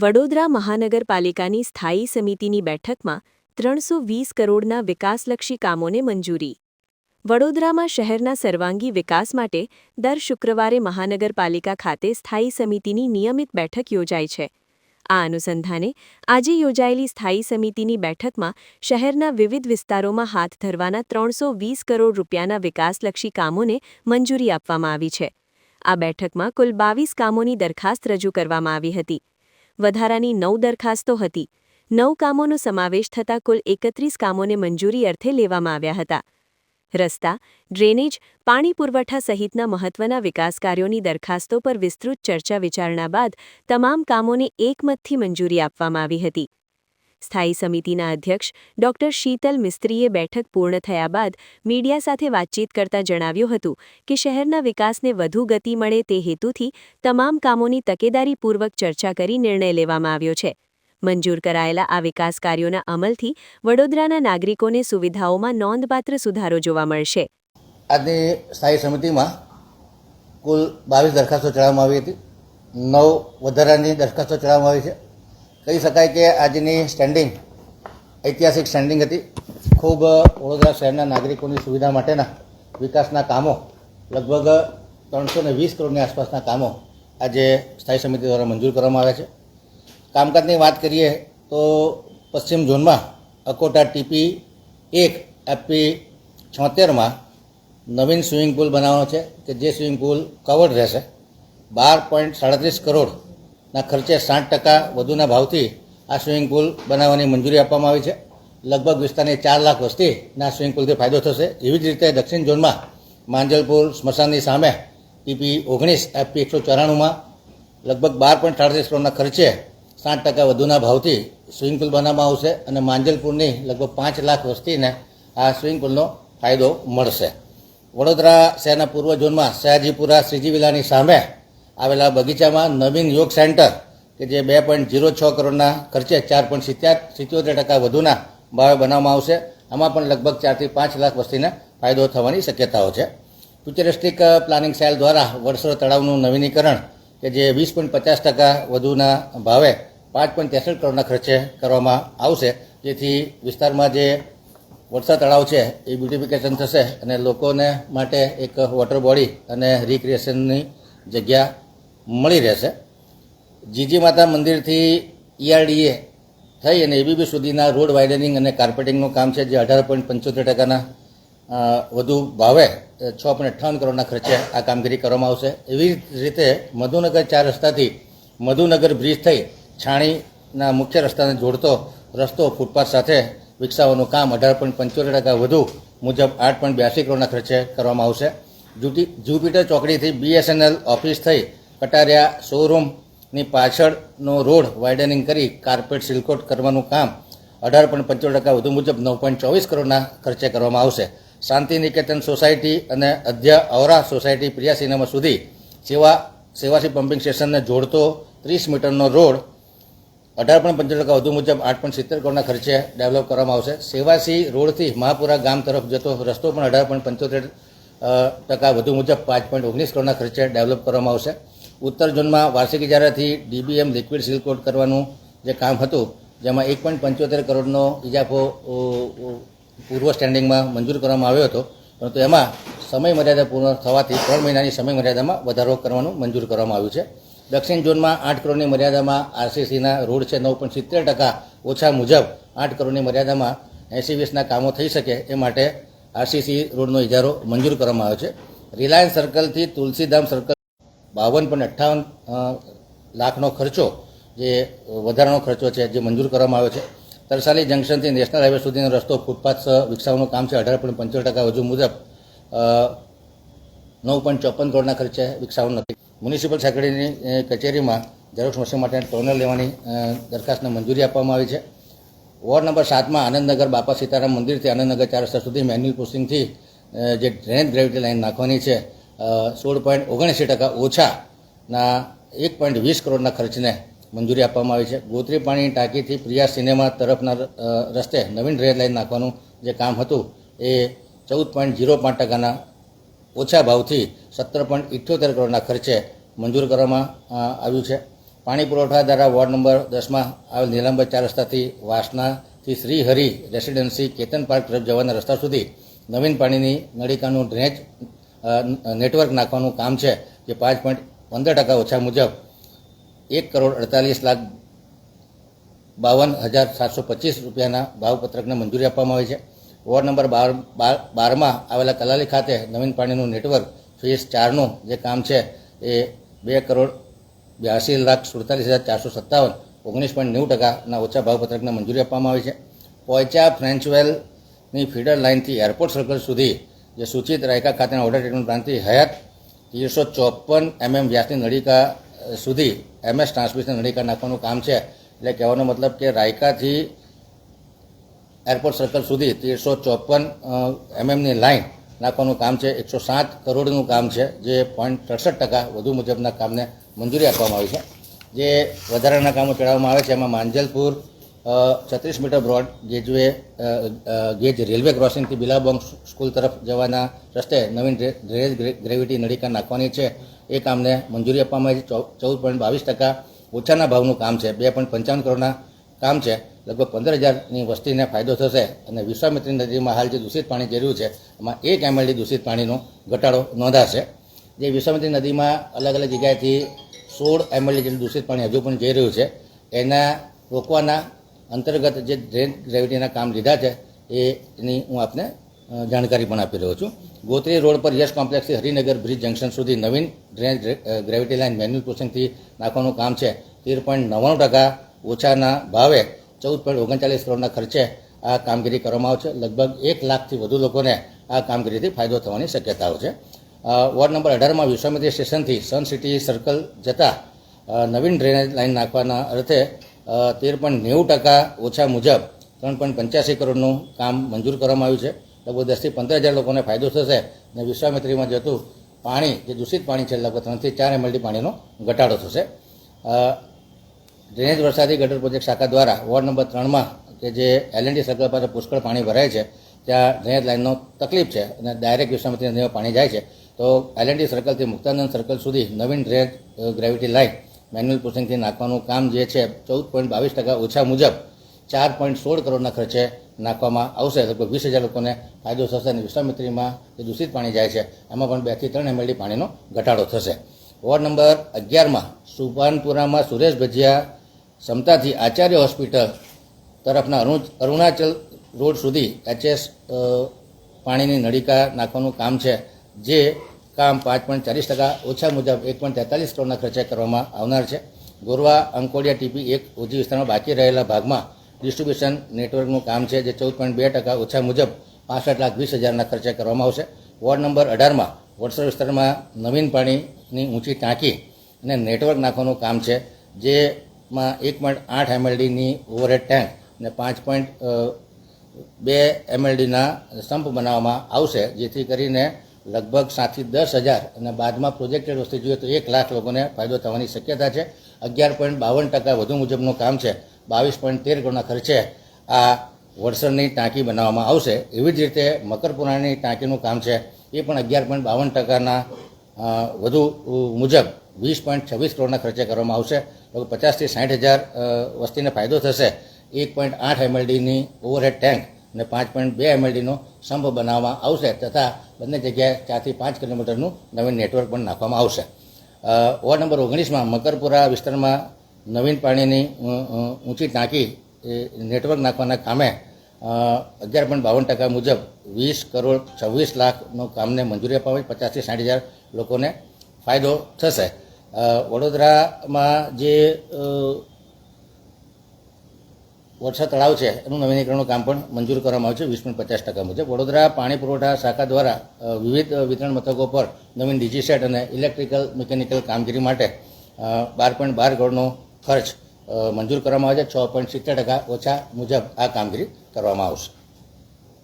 વડોદરા મહાનગરપાલિકાની સ્થાયી સમિતિની બેઠકમાં ત્રણસો વીસ કરોડના વિકાસલક્ષી કામોને મંજૂરી. વડોદરામાં શહેરના સર્વાંગી વિકાસ માટે દર શુક્રવારે મહાનગરપાલિકા ખાતે સ્થાયી સમિતિની નિયમિત બેઠક યોજાય છે. આ અનુસંધાને આજે યોજાયેલી સ્થાયી સમિતિની બેઠકમાં શહેરના વિવિધ વિસ્તારોમાં હાથ ધરવાના ત્રણસો વીસ કરોડ રૂપિયાના વિકાસલક્ષી કામોને મંજૂરી આપવામાં આવી છે. આ બેઠકમાં કુલ બાવીસ કામોની દરખાસ્ત રજૂ કરવામાં આવી હતી. વધારાની નવ દરખાસ્તો હતી. નવ કામોનો સમાવેશ થતાં કુલ એકત્રીસ કામોને મંજૂરી અર્થે લેવામાં આવ્યા હતા. રસ્તા, ડ્રેનેજ, પાણી પુરવઠા સહિતના મહત્વના વિકાસ કાર્યોની દરખાસ્તો પર વિસ્તૃત ચર્ચા વિચારણા બાદ તમામ કામોને એકમતથી મંજૂરી આપવામાં આવી હતી. સ્થાયી સમિતિના અધ્યક્ષ ડોક્ટર શીતલ મિસ્ત્રીએ બેઠક પૂર્ણ થયા બાદ મીડિયા સાથે વાતચીત કરતા જણાવ્યું હતું કે શહેરના વિકાસને વધુ ગતિ મળે તે હેતુથી તમામ કામોની તકેદારીપૂર્વક ચર્ચા કરી નિર્ણય લેવામાં આવ્યો છે. મંજૂર કરાયેલા આ વિકાસ કાર્યોના અમલથી વડોદરાના નાગરિકોને સુવિધાઓમાં નોંધપાત્ર સુધારો જોવા મળશે. આજની સ્થાયી સમિતિમાં કુલ બાવીસ દરખાસ્તો ચડાવવામાં આવી હતી. નવ વધારાની દરખાસ્તો ચડાવવામાં આવી છે. કહી શકાય કે આજની સ્ટેન્ડિંગ ઐતિહાસિક સ્ટેન્ડિંગ હતી. ખૂબ વડોદરા શહેરના નાગરિકોની સુવિધા માટેના વિકાસના કામો, લગભગ ત્રણસો ને વીસ કરોડની આસપાસના કામો આજે સ્થાયી સમિતિ દ્વારા મંજૂર કરવામાં આવ્યા છે. કામકાજની વાત કરીએ તો પશ્ચિમ ઝોનમાં અકોટા ટીપી એક એપી છોતેરમાં નવીન સ્વિમિંગ પુલ બનાવવાનો છે, કે જે સ્વિમિંગ પુલ કવર્ડ રહેશે. બાર પોઈન્ટ સાડત્રીસ કરોડના ખર્ચે સાઠ ટકા વધુના ભાવથી આ સ્વિમિંગ પુલ બનાવવાની મંજૂરી આપવામાં આવી છે. લગભગ વિસ્તારની ચાર લાખ વસ્તીના સ્વિમિંગ પુલથી ફાયદો થશે. એવી જ રીતે દક્ષિણ ઝોનમાં માંજલપુર સ્મશાનની સામે પીપી ઓગણીસ, એફપી એકસો ચોરાણુંમાં લગભગ બાર પોઈન્ટ સાડત્રીસ કરોડના ખર્ચે સાઠ ટકા વધુના ભાવથી સ્વિમિંગ પુલ બનાવવામાં આવશે અને માંજલપુરની લગભગ પાંચ લાખ વસ્તીને આ સ્વિમિંગ પુલનો ફાયદો મળશે. વડોદરા શહેરના પૂર્વ ઝોનમાં સયાજીપુરા શ્રીજી વિલાની સામે આવેલા બગીચામાં નવીન યોગ સેન્ટર, કે જે બે પોઈન્ટ ઝીરો છ કરોડના ખર્ચે ચાર પોઈન્ટ સિત્યાર, સિત્યોતેર ટકા વધુના ભાવે બનાવવામાં આવશે. આમાં પણ લગભગ ચારથી પાંચ લાખ વસ્તીને ફાયદો થવાની શક્યતાઓ છે. ફ્યુચરિસ્ટિક પ્લાનિંગ સેલ દ્વારા વર્ષો તળાવનું નવીનીકરણ, કે જે વીસ પોઈન્ટ પચાસ ટકા વધુના ભાવે પાંચ પોઈન્ટ ત્રેસઠ કરોડના ખર્ચે કરવામાં આવશે. જેથી વિસ્તારમાં જે વરસાદ તળાવ છે, એ બ્યુટિફિકેશન થશે અને લોકોને માટે એક વોટર બોડી અને રિક્રિએશનની જગ્યા મળી રહેશે. જીજી માતા મંદિરથી ઈઆરડીએ થઈ અને એબીબી સુધીના રોડ વાઇડનિંગ અને કાર્પેટિંગનું કામ છે, જે અઢાર પોઈન્ટ પંચોતેર ટકાના વધુ ભાવે છ પોઈન્ટ અઠ્ઠાવન કરોડના ખર્ચે આ કામગીરી કરવામાં આવશે. એવી રીતે મધુનગર ચાર રસ્તાથી મધુનગર બ્રિજ થઈ છાણીના મુખ્ય રસ્તાને જોડતો રસ્તો ફૂટપાથ સાથે વિકસાવવાનું કામ અઢાર પોઈન્ટ પંચોતેર ટકા વધુ મુજબ આઠ પોઈન્ટ બ્યાસી કરોડના ખર્ચે કરવામાં આવશે. જુપિટર ચોકડીથી બીએસએનએલ ઓફિસ થઈ કટારિયા શોરૂમની પાછળનો રોડ વાઇડનિંગ કરી કાર્પેટ સિલકોટ કરવાનું કામ. અઢાર પોઈન્ટ પંચોતેર ટકા વધુ મુજબ નવ પોઈન્ટ ચોવીસ કરોડના ખર્ચે કરવામાં આવશે. શાંતિ નિકેતન સોસાયટી અને અધ્ય ઔરા સોસાયટી પ્રિયા સિનેમા સુધી સેવા સેવાસી પમ્પિંગ સ્ટેશનને જોડતો ત્રીસ મીટરનો રોડ અઢાર પોઈન્ટ પંચોતેર ટકા વધુ મુજબ આઠ પોઈન્ટ સિત્તેર કરોડના ખર્ચે ડેવલપ કરવામાં આવશે. સેવાસી રોડથી મહાપુરા ગામ તરફ જતો રસ્તો પણ અઢાર પોઈન્ટ પંચોતેર ટકા વધુ મુજબ પાંચ પોઈન્ટ ઓગણીસ કરોડના ખર્ચે ડેવલપ કરવામાં આવશે. ઉત્તર ઝોનમાં વાર્ષિક ઇજારાથી ડીબીએમ લિક્વિડ સિલકોટ કરવાનું જે કામ હતું, જેમાં એક પોઈન્ટ પંચોતેર કરોડનો ઇજાફો પૂર્વ સ્ટેન્ડિંગમાં મંજૂર કરવામાં આવ્યો હતો. પરંતુ એમાં સમય મર્યાદા પૂર્ણ થવાથી ત્રણ મહિનાની સમય મર્યાદામાં વધારો કરવાનું મંજૂર કરવામાં આવ્યું છે. દક્ષિણ ઝોનમાં આઠ કરોડની મર્યાદામાં આરસીસીના રોડ છે નવ પોઈન્ટ સિત્તેર ટકા ઓછા મુજબ આઠ કરોડની મર્યાદામાં એસી વીસના કામો થઈ શકે એ માટે આરસીસી રોડનો ઇજારો મંજૂર કરવામાં આવ્યો છે. રિલાયન્સ સર્કલથી તુલસીધામ સર્કલ બાવન પોઈન્ટ અઠ્ઠાવન લાખનો ખર્ચો જે વધારાનો ખર્ચો છે જે મંજૂર કરવામાં આવ્યો છે. તરસાલી જંકશનથી નેશનલ હાઈવે સુધીનો રસ્તો ફૂટપાથ વિકસાવવાનું કામ છે. અઢાર પોઈન્ટ પંચોતેર ટકા વધુ મુજબ નવ પોઈન્ટ ચોપન કરોડના ખર્ચે વિકસાવવાનું નથી. મ્યુનિસિપલ સેક્રેટરીની કચેરીમાં ઝેરોક્ષ મશીન માટે ટોનર લેવાની દરખાસ્તને મંજૂરી આપવામાં આવી છે. વોર્ડ નંબર સાતમાં આનંદનગર બાપા સીતારામ મંદિરથી આનંદનગર ચાર રસ્તા સુધી મેન્યુઅલ ક્રોસિંગથી જે ડ્રેનેજ ગ્રેવિટી લાઇન નાખવાની છે સોળ પોઈન્ટ ઓગણએંસી ટકા ઓછાના એક પોઈન્ટ વીસ કરોડના ખર્ચને મંજૂરી આપવામાં આવી છે. ગોત્રી પાણી ટાંકીથી પ્રિયા સિનેમા તરફના રસ્તે નવીન ડ્રેનેજ લાઇન નાખવાનું જે કામ હતું એ ચૌદ પોઈન્ટ ઝીરો પાંચ ટકાના ઓછા ભાવથી સત્તર પોઈન્ટ ઇઠ્યોતેર કરોડના ખર્ચે મંજૂર કરવામાં આવ્યું છે. પાણી પુરવઠા દ્વારા વોર્ડ નંબર દસમાં આવેલ નીલંબર ચાર રસ્તાથી વાસનાથી શ્રી હરિ રેસિડેન્સી કેતન પાર્ક તરફ જવાના રસ્તા સુધી નવીન પાણીની નળિકાનું ડ્રેનેજ નેટવર્ક નાખવાનું કામ છે જે પાંચ પોઈન્ટ પંદર ટકા ઓછા મુજબ એક કરોડ અડતાલીસ લાખ બાવન હજાર સાતસો પચીસ રૂપિયાના ભાવપત્રકને મંજૂરી આપવામાં આવી છે. વોર્ડ નંબર બાર, બાર- બારમાં આવેલા કલાલી ખાતે નવીન પાણીનું નેટવર્ક ફેઝ ચારનું જે કામ છે એ બે કરોડ બ્યાસી લાખ સુડતાલીસ હજાર ચારસો સત્તાવન, ઓગણીસ પોઈન્ટ નેવું ટકાના ઓછા ભાવપત્રકને મંજૂરી આપવામાં આવી છે. પોયચા ફ્રેન્ચવેલની ફીડર લાઇનથી એરપોર્ટ સર્કલ સુધી જે સૂચિત રાયકા ખાતેના ઓર્ડર ટ્રીટમેન્ટ પ્લાન્ટથી હયાત ત્રીસો ચોપન એમએમ વ્યાસની નળિકા સુધી એમએસ ટ્રાન્સમિશન નળિકા નાખવાનું કામ છે. એટલે કહેવાનો મતલબ કે રાયકાથી એરપોર્ટ સર્કલ સુધી તેરસો ચોપન એમએમની લાઇન નાખવાનું કામ છે. એકસો સાત કરોડનું કામ છે, જે પોઈન્ટ સડસઠ ટકા વધુ મુજબના કામને મંજૂરી આપવામાં આવી છે. જે વધારાના કામો ચડાવવામાં આવે છે, એમાં માંજલપુર છત્રીસ મીટર બ્રોડ ગેજવે ગેજ રેલવે ક્રોસિંગથી બિલાબોંગ સ્કૂલ તરફ જવાના રસ્તે નવીન ડ્રે- ડ્રેનેજ ગ્રેવિટી નળીકા નાખવાની છે. એ કામને મંજૂરી આપવામાં આવી ચૌદ પોઈન્ટ બાવીસ ટકા ઓછાના ભાવનું કામ છે. બે પોઈન્ટ પંચાવન કરોડના કામ છે. લગભગ પંદર હજારની વસ્તીને ફાયદો થશે અને વિશ્વામિત્રી નદીમાં હાલ જે દૂષિત પાણી જરૂર છે, એમાં એક એમએલડી દૂષિત પાણીનો ઘટાડો નોંધાશે. જે વિશ્વામિત્રી નદીમાં અલગ અલગ જગ્યાએથી સોળ એમએલડી જેટલું દૂષિત પાણી હજુ પણ જઈ રહ્યું છે. એના રોકવાના અંતર્ગત જે ડ્રેન ગ્રેવિટીના કામ લીધા છે એની હું આપને જાણકારી પણ આપી રહ્યો છું. ગોત્રી રોડ પર યશ કોમ્પ્લેક્સથી હરિનગર બ્રિજ જંકશન સુધી નવીન ડ્રેન ગ્રેવિટી લાઇન મેન્યુઅલ પ્રોસેસિંગથી નાખવાનું કામ છે. તેર પોઈન્ટ નવ્વાણું ટકા ઓછાના ભાવે ચૌદ પોઈન્ટ ઓગણચાલીસ કરોડના ખર્ચે આ કામગીરી કરવામાં આવશે. લગભગ એક લાખથી વધુ લોકોને આ કામગીરીથી ફાયદો થવાની શક્યતાઓ છે. વોર્ડ નંબર અઢારમાં વિશ્વામિત્રી સ્ટેશનથી સન સિટી સર્કલ જતા નવીન ડ્રેનેજ લાઇન નાખવાના અર્થે તેર પોઈન્ટ નેવું ટકા ઓછા મુજબ ત્રણ પોઈન્ટ પંચ્યાસી કરોડનું કામ મંજૂર કરવામાં આવ્યું છે. લગભગ દસથી પંદર હજાર લોકોને ફાયદો થશે અને વિશ્વામિત્રીમાં જતું પાણી, જે દૂષિત પાણી છે, લગભગ ત્રણથી ચાર એમએલડી પાણીનો ઘટાડો થશે. ડ્રેનેજ વરસાદી ગટર પ્રોજેક્ટ શાખા દ્વારા વોર્ડ નંબર ત્રણમાં કે જે એલએનડી સર્કલ પાસે પુષ્કળ પાણી ભરાય છે, ત્યાં ડ્રેનેજ લાઇનનો તકલીફ છે અને ડાયરેક્ટ વિશ્વામિત્રી નદીમાં પાણી જાય છે. તો એલએનડી સર્કલથી મુક્તાનંદ સર્કલ સુધી નવીન ડ્રેનેજ ગ્રેવિટી લાઇન મેન્યુઅલ પ્રોસેસિંગથી નાખવાનું કામ જે છે, ચૌદ પોઈન્ટ બાવીસ ટકા ઓછા મુજબ ચાર પોઈન્ટ સોળ કરોડના ખર્ચે નાખવામાં આવશે. લગભગ વીસ હજાર લોકોને ફાયદો થશે અને વિશ્વામિત્રીમાં જે દૂષિત પાણી જાય છે, એમાં પણ બેથી ત્રણ એમએલડી પાણીનો ઘટાડો થશે. વોર્ડ નંબર અગિયારમાં સુભાનપુરામાં સુરેશ ભજીયા ક્ષમતાથી આચાર્ય હોસ્પિટલ તરફના અરુણ, અરુણાચલ રોડ સુધી એચએસ પાણીની નળિકા નાખવાનું કામ છે, જે કામ પાંચ પોઈન્ટ ચાલીસ ટકા, ઓછા મુજબ એક પોઈન્ટ તેતાલીસ કરોડના ખર્ચે કરવામાં આવનાર છે. ગોરવા, અંકોડિયા ટીપી એક ઓજી વિસ્તારમાં બાકી રહેલા ભાગમાં ડિસ્ટ્રીબ્યુશન નેટવર્કનું કામ છે, જે ચૌદ પોઈન્ટ બે ટકા ઓછા મુજબ પાસઠ લાખ વીસ હજારના ખર્ચે કરવામાં આવશે. વોર્ડ નંબર અઢારમાં વડસર વિસ્તારમાં નવીન પાણીની ઊંચી ટાંકી અને નેટવર્ક નાખવાનું કામ છે, જેમાં એક પોઈન્ટ આઠ એમએલડીની ઓવરહેડ ટેન્ક અને પાંચ પોઈન્ટ બે એમએલડીના સંપ બનાવવામાં આવશે, જેથી કરીને લગભગ સાતથી દસ હજાર અને બાદમાં પ્રોજેક્ટેડ વસ્તુ જોઈએ તો એક લાખ લોકોને ફાયદો થવાની શક્યતા છે. અગિયાર પોઈન્ટ બાવન ટકા વધુ મુજબનું કામ છે. બાવીસ પોઈન્ટ તેર કરોડના ખર્ચે આ વરસદની ટાંકી બનાવવામાં આવશે. એવી જ રીતે મકરપુરાની ટાંકીનું કામ છે. એ પણ અગિયાર પોઈન્ટ બાવન ટકાના વધુ મુજબ વીસ પોઈન્ટ છવ્વીસ કરોડના ખર્ચે કરવામાં આવશે. તો પચાસથી સાઠ હજાર વસ્તીને ફાયદો થશે. એક પોઈન્ટ આઠ એમએલડીની ઓવરહેડ ટેન્ક અને પાંચ પોઈન્ટ બે એમએલડીનો સંપ બનાવવામાં આવશે તથા બંને જગ્યાએ ચારથી પાંચ કિલોમીટરનું નવીન નેટવર્ક પણ નાખવામાં આવશે. વોર્ડ નંબર ઓગણીસમાં મકરપુરા વિસ્તારમાં નવીન પાણીની ઊંચી ટાંકી નેટવર્ક નાખવાના કામે અગિયાર પોઈન્ટ બાવન ટકા મુજબ વીસ કરોડ છવ્વીસ લાખનું કામને મંજૂરી અપાવી પચાસથી સાઠ હજાર લોકોને ફાયદો થશે. વડોદરામાં જે અ, વર્ષા તળાવ છે એનું નવીનીકરણનું કામ પણ મંજૂર કરવામાં આવ્યું છે વીસ પોઈન્ટ પચાસ ટકા મુજબ. વડોદરા પાણી પુરવઠા શાખા દ્વારા વિવિધ વિતરણ મથકો પર નવીન ડીજી સેટ અને ઇલેક્ટ્રિકલ મિકેનિકલ કામગીરી માટે બાર પોઈન્ટ બાર કરોડનો ખર્ચ મંજૂર કરવામાં આવે છે. છ પોઈન્ટ સિત્તેર ટકા ઓછા મુજબ આ કામગીરી કરવામાં આવશે.